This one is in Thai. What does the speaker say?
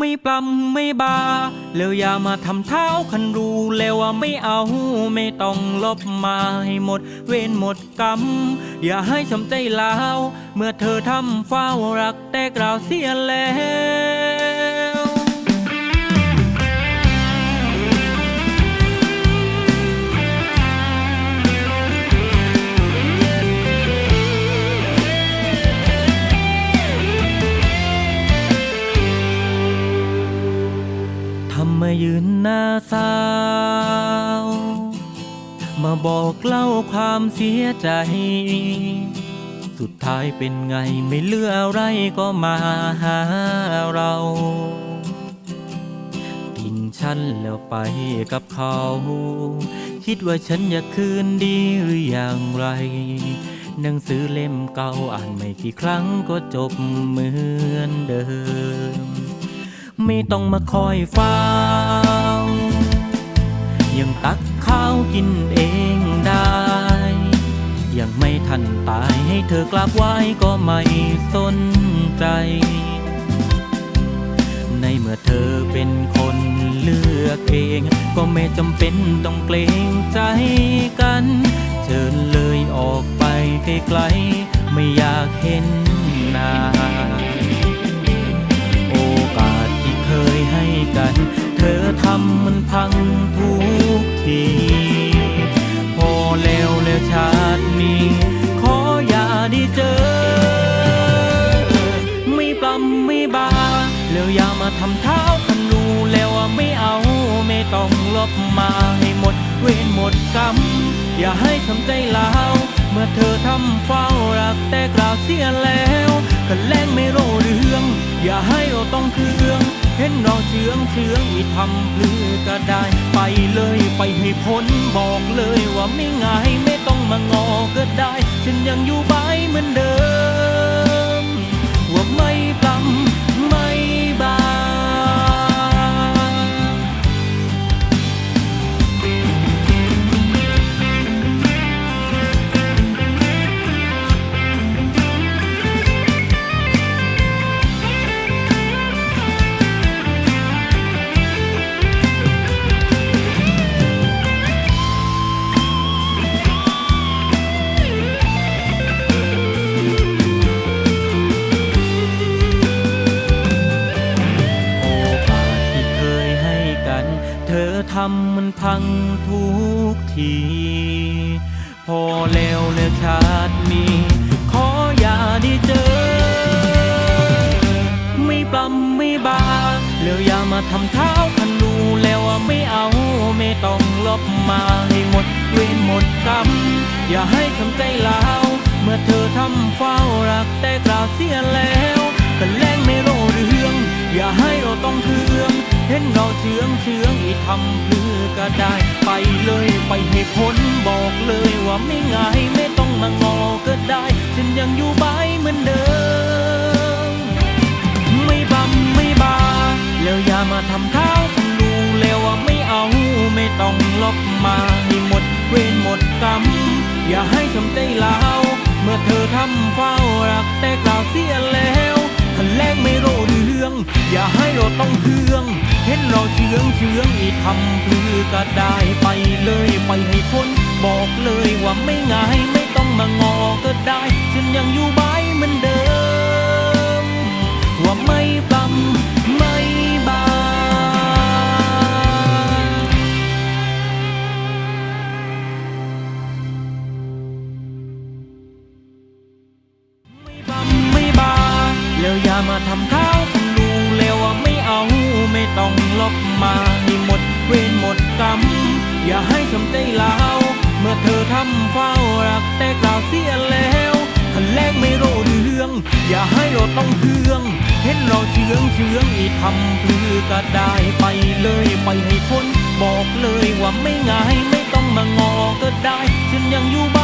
ไม่ปลำไม่บาแล้วอย่ามาทำเท้าคันรู้แล้วว่าไม่เอาไม่ต้องลบมาให้หมด เวรหมดกรรม อย่าให้ช้ำใจลาว เมื่อเธอทำเฝ้ารักแต่กล่าวเสียแล้ว มาบอกเล่าความเสียใจ สุดท้ายเป็นไงไม่เลืออะไรก็มาหาเราทิ้งฉันแล้วไปกับเขา คิดว่าฉันอยากคืนดีหรืออย่างไรหนังสือเล่มเก่าอ่านไม่กี่ครั้งก็จบเหมือนเดิม ไม่ต้องมาคอยเฝ้า เธอกลับไหว้ก็ไม่สนใจ ในเมื่อเธอเป็นคนเลือกเอง ก็ไม่จำเป็นต้องเกรงใจกัน เชิญเลยออกไปไกลๆไม่อยากเห็นหน้าโอกาสที่เคยให้กัน เธอทำมันพังทุกที พอแล้วแล้วชาตินี้ ได้เจอ ไม่ปลำไม่บาแล้วอย่ามาทำเท้าคันรู้แล้วว่าไม่เอาไม่ต้องลบมาให้หมด เวรหมดกรรม อย่าให้ทำใจลาวเมื่อเธอทำเฝ้ารักแต่กล่าวเสียแล้วกันแล้งไม่รู้เรื่อง อย่าให้เราต้องเครื่อง เห็นเราเชื่องเชื่องอีทำเพลือก็ได้ ไปเลยไปให้พ้นบอกเลยว่าไม่ง่ายไม่ต้อง มางอก็ได้ ฉันยังอยู่บเหมือนเดิม ทำมันพังทุกที พอแล้วแล้วชาตินี้ ขออย่าได้เจอ ไม่ปลำไม่บาแล้วอย่ามาทำเท้าคันรูแล้วไม่เอาไม่ต้องลบมาให้หมดเวรหมดกรรม อย่าให้ทำใจลาว เมื่อเธอทำเฝ้ารักแต่กล่าวเสียแล้วกันแล้ง ห็นเราเชื่องเชื่องอีทำเพลือก็ได้ ไปเลยไปให้พ้นบอกเลยว่าไม่ง่ายไม่ต้องมางอก็ได้ ฉันยังอยู่บายเหมือนเดิม ไม่บำไม่บา แล้วอย่ามาทำเท้าทำดูแล้วว่าไม่เอาไม่ต้องลบมาให้หมดเวรหมดกรรม อย่าให้ทำใจลาวเมื่อเธอทำเฝ้ารักแต่กล่าวเสียแล้วทันแรกไม่รู้เรื่อง อย่าให้เราต้องเคือง ชื่องเชื่องอีทำพือก็ได้ไปเลยไปให้พ้นบอกเลยว่าไม่ง่ายไม่ต้องมางอก็ได้ฉันยังอยู่บายเหมือนเดิม ว่าไม่ปลำไม่บาไม่บำไม่บาแล้วอย่ามาทำท้า องลบมาให้หมดเวรหมดกรรม อย่าให้ทำใจลาวเมื่อเธอทำเฝ้ารักแต่กล่าวเสียแล้วทันแรกไม่รู้เรื่อง อย่าให้เราต้องเคือง เห็นเราเชื่องเชื่องอีทำพลือก็ได้ไปเลยไปให้พ้น บอกเลยว่าไม่ง่ายไม่ต้องมางอก็ได้ ฉันยังอยู่บ้าน